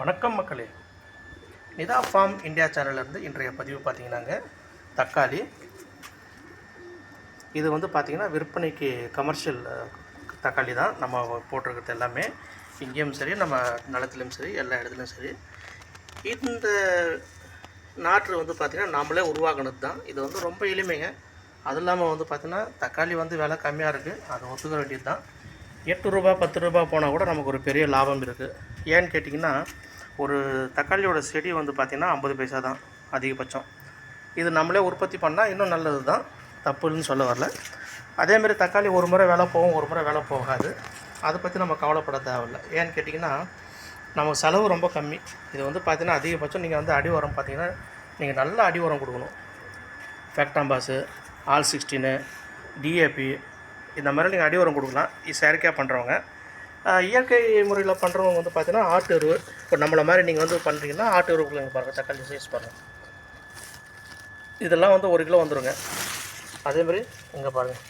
வணக்கம் மக்களே. Nita form India சேனல்லேருந்து இன்றைய பதிவு பார்த்தீங்கன்னாங்க தக்காளி. இது வந்து பார்த்திங்கன்னா விற்பனைக்கு கமர்ஷியல் தக்காளி தான். நம்ம போட்டிருக்கிறது எல்லாமே. இங்கேயும் சரி நம்ம நிலத்துலையும் சரி எல்லா இடத்துலையும் சரி. இந்த நாற்று வந்து பார்த்திங்கன்னா நாமளே உருவாக்குனது தான். இது வந்து ரொம்ப எளிமைங்க. அது இல்லாமல் வந்து பார்த்திங்கன்னா தக்காளி வந்து விலை கம்மியாக இருக்குது அதை ஒத்துக்க வேண்டியது தான். எட்டு ரூபா பத்து ரூபா போனால் கூட நமக்கு ஒரு பெரிய லாபம் இருக்குது ஏன்னு கேட்டிங்கன்னா ஒரு தக்காளியோட செடி வந்து பார்த்திங்கன்னா ஐம்பது பைசா தான் அதிகபட்சம். இது நம்மளே உற்பத்தி பண்ணால் இன்னும் நல்லது தான் தப்புன்னு சொல்ல வரல. அதேமாரி தக்காளி ஒரு முறை விலை போகும் ஒரு முறை விலை போகாது. அதை பற்றி நம்ம கவலைப்பட தேவையில்ல. ஏன்னு கேட்டிங்கன்னா நமக்கு செலவு ரொம்ப கம்மி. இது வந்து பார்த்திங்கன்னா அதிகபட்சம் நீங்கள் வந்து அடி உரம் பார்த்தீங்கன்னா நீங்கள் நல்ல அடி உரம் கொடுக்கணும் ஃபேக்டாம்பாஸு ஆல் சிக்ஸ்டீனு டிஏபி இந்த மாதிரி நீங்கள் அடி உரம் கொடுக்கலாம். இது செயற்கையாக பண்ணுறவங்க இயற்கை முறையில் பண்ணுறவங்க வந்து பார்த்தீங்கன்னா ஆட்டு எருவு. இப்போ நம்மளை மாதிரி நீங்கள் வந்து பண்ணுறீங்கன்னா ஆட்டு எருவு பாருங்கள் தக்காளி சைஸ் பாருங்கள் இதெல்லாம் வந்து ஒரு கிலோ வந்துருங்க. அதே மாதிரி இங்கே பாருங்கள்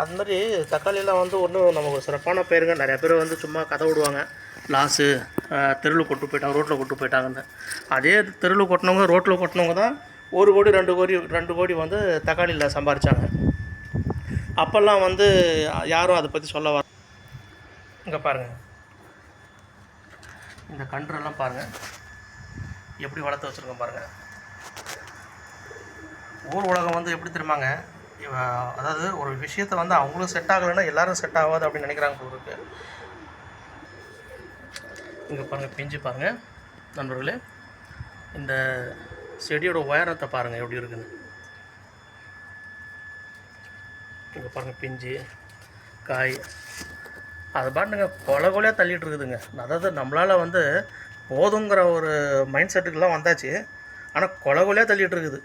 அது மாதிரி தக்காளியெல்லாம் வந்து ஒன்றும் நமக்கு ஒரு சிறப்பான பேருங்க. நிறைய பேர் வந்து சும்மா கதை விடுவாங்க. லாஸு தெருவில் கொட்டு போயிட்டாங்க ரோட்டில் கொட்டு போயிட்டாங்கன்னு. அதே தெருவில் கொட்டினவங்க ரோட்டில் கொட்டினவங்க தான் ஒரு கோடி ரெண்டு கோடி ரெண்டு கோடி வந்து தக்காளியில் சம்பாரித்தாங்க அப்போல்லாம் வந்து யாரும் அதை பற்றி சொல்ல வர இங்கே பாருங்கள் இந்த கன்றுலாம் பாருங்கள் எப்படி வளர்த்து வச்சுருக்கோம் பாருங்கள் ஊர் உலகம் வந்து எப்படி திரும்பாங்க அதாவது ஒரு விஷயத்தை வந்து அவங்களும் செட் ஆகலைன்னா எல்லோரும் செட் ஆகாது அப்படின்னு நினைக்கிறாங்க ஊருக்கு இங்கே பாருங்கள் பிஞ்சு பாருங்கள் நண்பர்களே இந்த செடியோட உயரத்தை பாருங்கள் எப்படி இருக்குன்னு. இங்கே பாருங்கள் பிஞ்சு காய். அது பாட்டுங்க கொலை கொலையாக தள்ளிட்டு இருக்குதுங்க. அதாவது நம்மளால் வந்து போதுங்கிற ஒரு மைண்ட் செட்டுக்கெல்லாம் வந்தாச்சு. ஆனால் கொலை கொலையாக தள்ளிட்டு இருக்குது.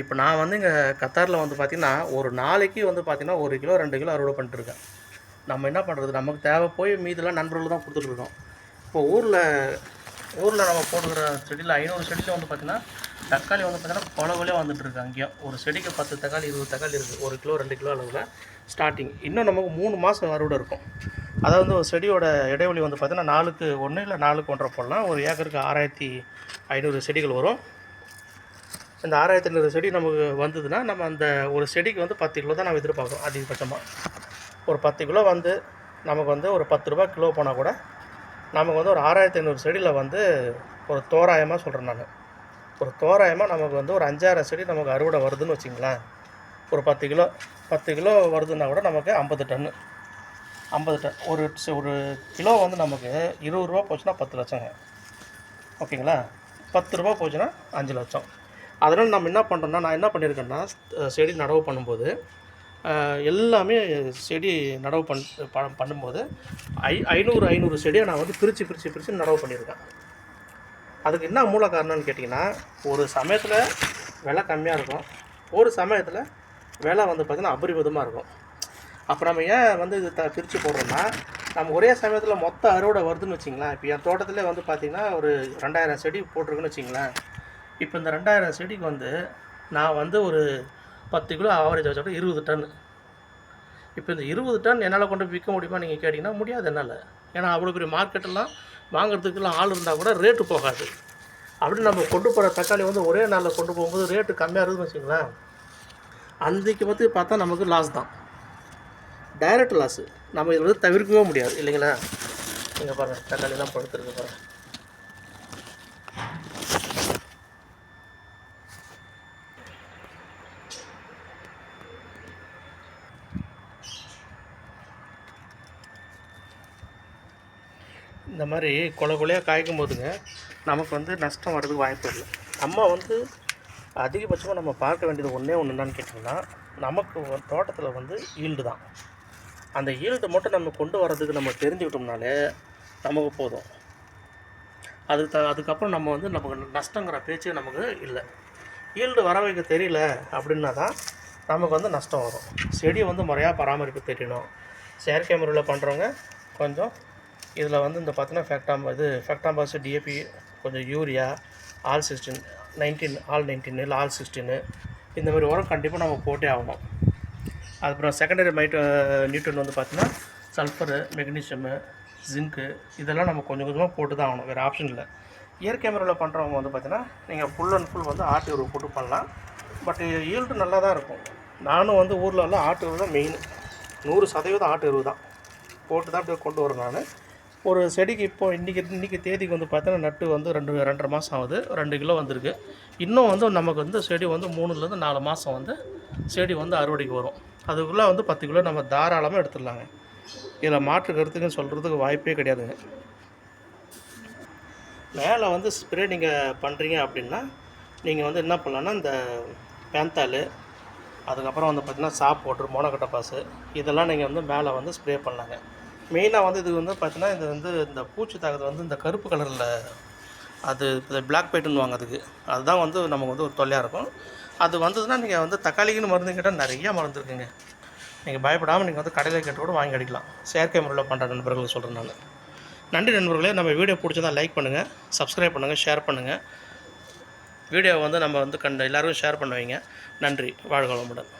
இப்போ நான் வந்து இங்கே கத்தாரில் வந்து பார்த்திங்கன்னா ஒரு நாளைக்கு வந்து பார்த்திங்கன்னா ஒரு கிலோ ரெண்டு கிலோ அறுவடை பண்ணிட்டுருக்கேன் நம்ம என்ன பண்ணுறது நமக்கு தேவை போய் மீதெல்லாம் நண்பர்கள் தான் கொடுத்துட்ருக்கோம் இப்போ ஊரில் ஊரில் நம்ம போடுகிற செடியில் ஐநூறு செடியில் வந்து பார்த்திங்கன்னா தக்காளி வந்து பார்த்திங்கன்னா கொலை கொலையாக வந்துட்டு இருக்கு அங்கேயும் ஒரு செடிக்கு பத்து தக்காளி இருபது தக்காளி இருக்குது ஒரு கிலோ ரெண்டு கிலோ அளவில் ஸ்டார்டிங் இன்னும் நமக்கு மூணு மாதம் அறுவடை இருக்கும். அதாவது வந்து ஒரு செடியோட இடைவெளி வந்து பார்த்திங்கன்னா நாலுக்கு ஒன்று இல்லை நாலுக்கு ஒன்றரை போடலாம். ஒரு ஏக்கருக்கு ஆறாயிரத்தி ஐநூறு செடிகள் வரும். இந்த ஆறாயிரத்தி ஐநூறு செடி நமக்கு வந்ததுன்னா நம்ம அந்த ஒரு செடிக்கு வந்து பத்து கிலோ தான் நம்ம எதிர்பார்க்குறோம் அதிகபட்சமாக ஒரு பத்து கிலோ வந்து நமக்கு வந்து ஒரு பத்து ரூபா கிலோ போனால் கூட நமக்கு வந்து ஒரு ஆறாயிரத்தி ஐநூறு செடியில் வந்து ஒரு தோராயமாக சொல்கிறேன் நான். ஒரு தோராயமாக நமக்கு வந்து ஒரு அஞ்சாயிரம் செடி நமக்கு அறுவடை வருதுன்னு வச்சிங்களேன் ஒரு பத்து கிலோ பத்து கிலோ வருதுன்னா கூட நமக்கு ஐம்பது டன்னு. ஐம்பது டன் ஒரு ஒரு கிலோ வந்து நமக்கு இருபது ரூபா போச்சுன்னா பத்து லட்சங்க. ஓகேங்களா? பத்து ரூபா போச்சுன்னா அஞ்சு லட்சம். அதனால் நம்ம என்ன பண்ணுறோம்னா நான் என்ன பண்ணியிருக்கேன்னா செடி நடவு பண்ணும்போது எல்லாமே செடி நடவு பண் ப- பண்ணும்போது ஐ ஐநூறு ஐநூறு செடியை நான் வந்து பிரித்து பிரித்து பிரித்து நடவு பண்ணியிருக்கேன். அதுக்கு என்ன மூல காரணம்னு கேட்டிங்கன்னா ஒரு சமயத்தில் விலை கம்மியாக இருக்கும். ஒரு சமயத்தில் விலை வந்து பார்த்திங்கன்னா அபரிமிதமாக இருக்கும். அப்போ நம்ம ஏன் வந்து இது த பிரித்து போடுறோம்னா நம்ம ஒரே சமயத்தில் மொத்த அறுவடை வருதுன்னு வச்சிங்களேன். இப்போ என் தோட்டத்திலே வந்து பார்த்திங்கன்னா ஒரு ரெண்டாயிரம் செடி போட்டிருக்குன்னு வச்சிங்களேன். இப்போ இந்த ரெண்டாயிரம் செடிக்கு வந்து நான் வந்து ஒரு பத்து கிலோ ஆவரேஜ் வச்சோட இருபது டன். இப்போ இந்த இருபது டன் என்னால் கொண்டு விற்க முடியுமா நீங்கள் கேட்டிங்கன்னா முடியாது என்னால். ஏன்னா அவ்வளோ பெரிய மார்க்கெட்டெல்லாம் வாங்குறதுக்கெல்லாம் ஆள் இருந்தால் கூட ரேட்டு போகாது. அப்படி நம்ம கொண்டு போகிற தக்காளி வந்து ஒரே நாளில் கொண்டு போகும்போது ரேட்டு கம்மியாக இருக்குதுன்னு வச்சுங்களேன் அன்றைக்கு பற்றி பார்த்தா நமக்கு லாஸ் தான். டைரக்ட் லாஸு நம்ம இதில் வந்து தவிர்க்கவே முடியாது. இல்லைங்களா? நீங்கள் பாருங்கள் தக்காளிலாம் படுத்துருக்கு பாருங்கள் இந்த மாதிரி கொலை கொலையாக காய்க்கும் போதுங்க நமக்கு வந்து நஷ்டம் வர்றதுக்கு வாய்ப்பு இல்லை. நம்ம வந்து அதிகபட்சமாக நம்ம பார்க்க வேண்டியது ஒன்றே ஒன்று என்னன்னு கேட்டிங்கன்னா நமக்கு தோட்டத்தில் வந்து ஈல்டு தான். அந்த ஈல்டு மட்டும் நம்ம கொண்டு வர்றதுக்கு நம்ம தெரிஞ்சுக்கிட்டோம்னாலே நமக்கு போதும். அது த அதுக்கப்புறம் நம்ம வந்து நமக்கு நஷ்டங்கிற பேச்சு நமக்கு இல்லை. ஈல்டு வர வைக்க தெரியல அப்படின்னா தான் நமக்கு வந்து நஷ்டம் வரும். செடியை வந்து முறையாக பராமரிப்பு தெரியணும். செயற்கை முறையில் பண்ணுறவங்க கொஞ்சம் இதில் வந்து இந்த பார்த்தீங்கன்னா ஃபேக்டாம் இது ஃபேக்டாம்பாஸ் டிஏபி கொஞ்சம் urea all sixteen nineteen all nineteen இல்லை ஆல் சிக்ஸ்டீனு இந்த மாதிரி உரம் கண்டிப்பாக நம்ம போட்டே ஆகணும். அதுக்கப்புறம் செகண்டரி மைட் நியூட்ரன் வந்து பார்த்தீங்கன்னா சல்ஃபரு மெக்னீஷியமு ஜிங்க்கு இதெல்லாம் நம்ம கொஞ்சம் கொஞ்சமாக போட்டு தான் ஆகணும். வேறு ஆப்ஷன் இல்லை. இயற்கை முறையில் பண்ணுறவங்க வந்து பார்த்தீங்கன்னா நீங்கள் ஃபுல் அண்ட் ஃபுல் வந்து ஆட்டு உருவு போட்டு பண்ணலாம். பட் ஈல்டு நல்லா தான் இருக்கும். நானும் வந்து ஊரில் எல்லாம் ஆட்டு உருவு தான் மெயின் நூறு சதவீதம் ஆட்டு உருவு தான் போட்டு தான் அப்படியே கொண்டு வரேன் நான். ஒரு செடிக்கு இப்போ இன்றைக்கி இன்றைக்கி தேதிக்கு வந்து பார்த்தீங்கன்னா நட்டு வந்து ரெண்டு ரெண்டரை மாதம் ஆகுது. ரெண்டு கிலோ வந்திருக்கு. இன்னும் வந்து நமக்கு வந்து செடி வந்து மூணுலேருந்து நாலு மாதம் வந்து செடி வந்து அறுவடைக்கு வரும். அதுக்குள்ளே வந்து பத்து கிலோ நம்ம தாராளமாக எடுத்துடலாங்க. இதில் மாற்று கருத்துக்குன்னு சொல்கிறதுக்கு வாய்ப்பே கிடையாதுங்க. மேலே வந்து ஸ்ப்ரே நீங்கள் பண்ணுறீங்க அப்படின்னா நீங்கள் வந்து என்ன பண்ணலான்னா இந்த பேந்தாலு அதுக்கப்புறம் வந்து பார்த்திங்கன்னா சாப் போட்டு மோனக்கட்டை பாசு இதெல்லாம் நீங்கள் வந்து மேலே வந்து ஸ்ப்ரே பண்ணலாங்க. மெயினாக வந்து இது வந்து பார்த்தீங்கன்னா இது வந்து இந்த பூச்சி தாக்குதல் வந்து இந்த கருப்பு கலரில் அது பிளாக் பெயிட்டுன்னுவாங்க அதுக்கு அதுதான் வந்து நமக்கு வந்து ஒரு தொல்லையாக இருக்கும். அது வந்ததுன்னா நீங்கள் வந்து தக்காளிக்குன்னு மருந்து கேட்டால் நிறைய மருந்து இருக்குங்க. நீங்கள் பயப்படாமல் நீங்கள் வந்து கடையில் கேட்டு கூட வாங்கி அடிக்கலாம். செயற்கை முறையில் பண்ணுற நண்பர்களுக்கு சொல்கிறேன் நான். நன்றி நண்பர்களே. நம்ம வீடியோ பிடிச்சதா லைக் பண்ணுங்கள் சப்ஸ்கிரைப் பண்ணுங்கள் ஷேர் பண்ணுங்கள் வீடியோவை வந்து நம்ம வந்து கண்ட எல்லோரும் ஷேர் பண்ணுவீங்க நன்றி. வாழ்க வளமுடன்.